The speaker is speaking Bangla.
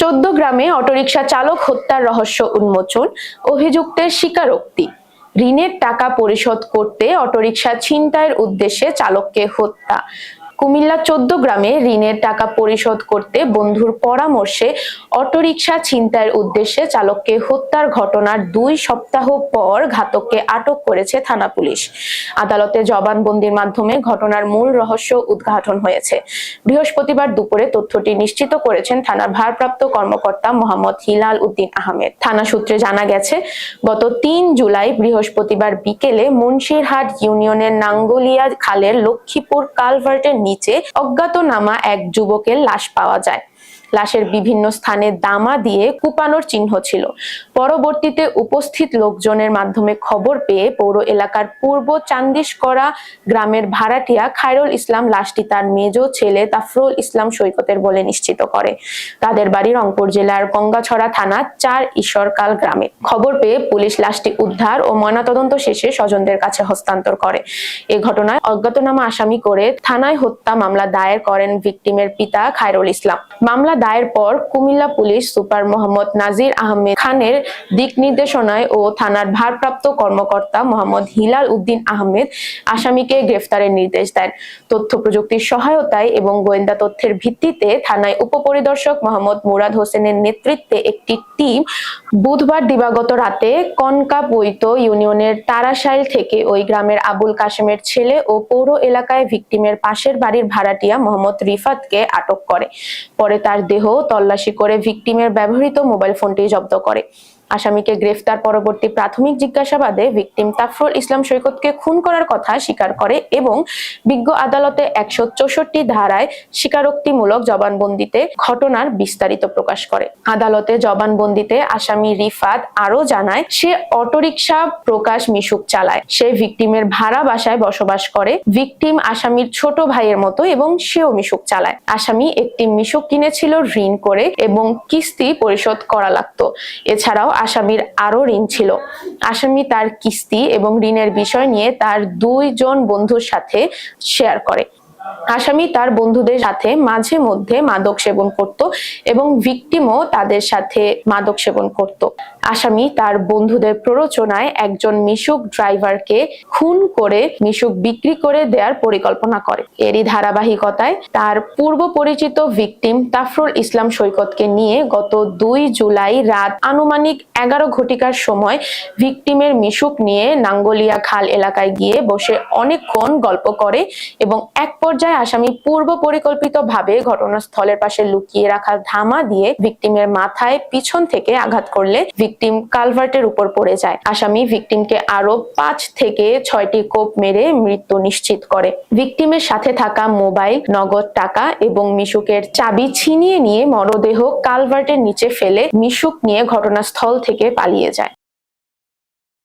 চোদ্দ গ্রামে অটোরিকশা চালক হত্যার রহস্য উন্মোচন, অভিযুক্তের স্বীকারোক্তি। ঋণের টাকা পরিশোধ করতে অটোরিকশা ছিনতাইয়ের উদ্দেশ্যে চালককে হত্যা। কুমিল্লা চোদ্দ গ্রামে ঋণের টাকা পরিশোধ করতে বন্ধুর পরামর্শে অটোরিকশা ছিনতাইয়ের উদ্দেশ্যে চালককে হত্যার ঘটনার দুই সপ্তাহ পর ঘাতককে আটক করেছে থানা পুলিশ। আদালতে জবানবন্দির মাধ্যমে ঘটনার মূল রহস্য উদ্ঘাটন হয়েছে। বৃহস্পতিবার দুপুরে তথ্যটি নিশ্চিত করেছেন থানার ভারপ্রাপ্ত কর্মকর্তা মোহাম্মদ হিলাল উদ্দিন আহমেদ। থানা সূত্রে জানা গেছে, গত তিন জুলাই বৃহস্পতিবার বিকেলে মুন্সিরহাট ইউনিয়নের নাঙ্গলিয়া খালের লক্ষ্মীপুর কালভার্টের নিচে অজ্ঞাতনামা এক যুবকের লাশ পাওয়া যায়। লাশের বিভিন্ন স্থানে দামা দিয়ে কুপানোর চিহ্ন ছিল। পরবর্তীতে উপস্থিত লোকজনের মাধ্যমে খবর পেয়ে পৌর এলাকার পূর্ব চান্দিশকরা গ্রামের ভাড়াটিয়া খায়রুল ইসলাম লাশটি তার মেজ ছেলে তাফরুল ইসলাম সৈকতের বলে নিশ্চিত করে। তাদের বাড়ি রংপুর জেলার গঙ্গাছড়া থানা চার ঈশ্বরকাল গ্রামে। খবর পেয়ে পুলিশ লাশটি উদ্ধার ও ময়নাতদন্ত শেষে স্বজনদের কাছে হস্তান্তর করে। এ ঘটনায় অজ্ঞাতনামা আসামি করে থানায় হত্যা মামলা দায়ের করেন ভিকটিমের পিতা খায়রুল ইসলাম। মামলা দায়ের পর কুমিল্লা পুলিশ সুপার মোহাম্মদ নাজির আহমেদ খানের দিক নির্দেশনায় ও থানার ভারপ্রাপ্ত কর্মকর্তা মোহাম্মদ হিলাল উদ্দিন আহমেদ আসামিকে গ্রেফতারের নির্দেশ দেন। তথ্য প্রযুক্তির সহায়তায় এবং গোয়েন্দা তথ্যের ভিত্তিতে থানায় উপপরিদর্শক মোহাম্মদ মুরাদ হোসেনের নেতৃত্বে একটি টিম বুধবার দিবাগত রাতে কনকা কনকাপৈত ইউনিয়নের তারাশাইল থেকে ওই গ্রামের আবুল কাশেমের ছেলে ও পৌর এলাকায় ভিকটিমের পাশের বাড়ির ভাড়াটিয়া মোহাম্মদ রিফাতকে আটক করে। পরে তার দেহ তল্লাশি করে ভিকটিমের ব্যবহৃত মোবাইল ফোনটি জব্দ করে। আসামিকে গ্রেফতার পরবর্তী প্রাথমিক জিজ্ঞাসাবাদে ভিকটিম তাফরুল ইসলাম সৈকতকে খুন করার কথা স্বীকার করে এবং বিজ্ঞ আদালতে একশো চৌষট্টি ধারায় স্বীকারোক্তিমূলক জবানবন্দিতে ঘটনার বিস্তারিত প্রকাশ করে। আদালতে জবানবন্দিতে আসামি রিফাত আরও জানায়, সে অটোরিকশা প্রকাশ মিশুক চালায়। সে ভিকটিমের ভাড়া বাসায় বসবাস করে। ভিকটিম আসামির ছোট ভাইয়ের মতো এবং সেও মিশুক চালায়। আসামি একটি মিশুক কিনেছিল ঋণ করে এবং কিস্তি পরিশোধ করা লাগতো। এছাড়াও আসামির আরও ঋণ ছিল। আসামি তার কিস্তি এবং ঋণের বিষয় নিয়ে তার দুইজন বন্ধুর সাথে শেয়ার করে। আসামি তার বন্ধুদের সাথে মাঝে মধ্যে মাদক সেবন করত এবং ভিকটিমও তাদের সাথে মাদক সেবন করত। আসামি তার বন্ধুদের প্ররোচনায় একজন মিশুক ড্রাইভারকে খুন করে মিশুক বিক্রি করে দেওয়ার পরিকল্পনা করে। এরই ধারাবাহিকতায় তার পূর্ব পরিচিত ভিকটিম তাফরুল ইসলাম সৈকতকে নিয়ে গত দুই জুলাই রাত আনুমানিক এগারো ঘটিকার সময় ভিকটিমের মিশুক নিয়ে নাঙ্গলিয়া খাল এলাকায় গিয়ে বসে অনেকক্ষণ গল্প করে এবং এক পর্যায়ে আসামি পূর্ব পরিকল্পিত ভাবে ঘটনাস্থলের পাশে লুকিয়ে রাখা ধামা দিয়ে ভিকটিমের মাথায় পিছন থেকে আঘাত করলে ভিকটিম কালভার্টের উপর পড়ে যায়। আসামি ভিকটিমকে আরও পাঁচ থেকে ছয়টি কোপ মেরে মৃত্যু নিশ্চিত করে। ভিকটিমের সাথে থাকা মোবাইল, নগদ টাকা এবং মিশুকের চাবি ছিনিয়ে নিয়ে মরদেহ কালভার্টের নিচে ফেলে মিশুক নিয়ে ঘটনাস্থল থেকে পালিয়ে যায়।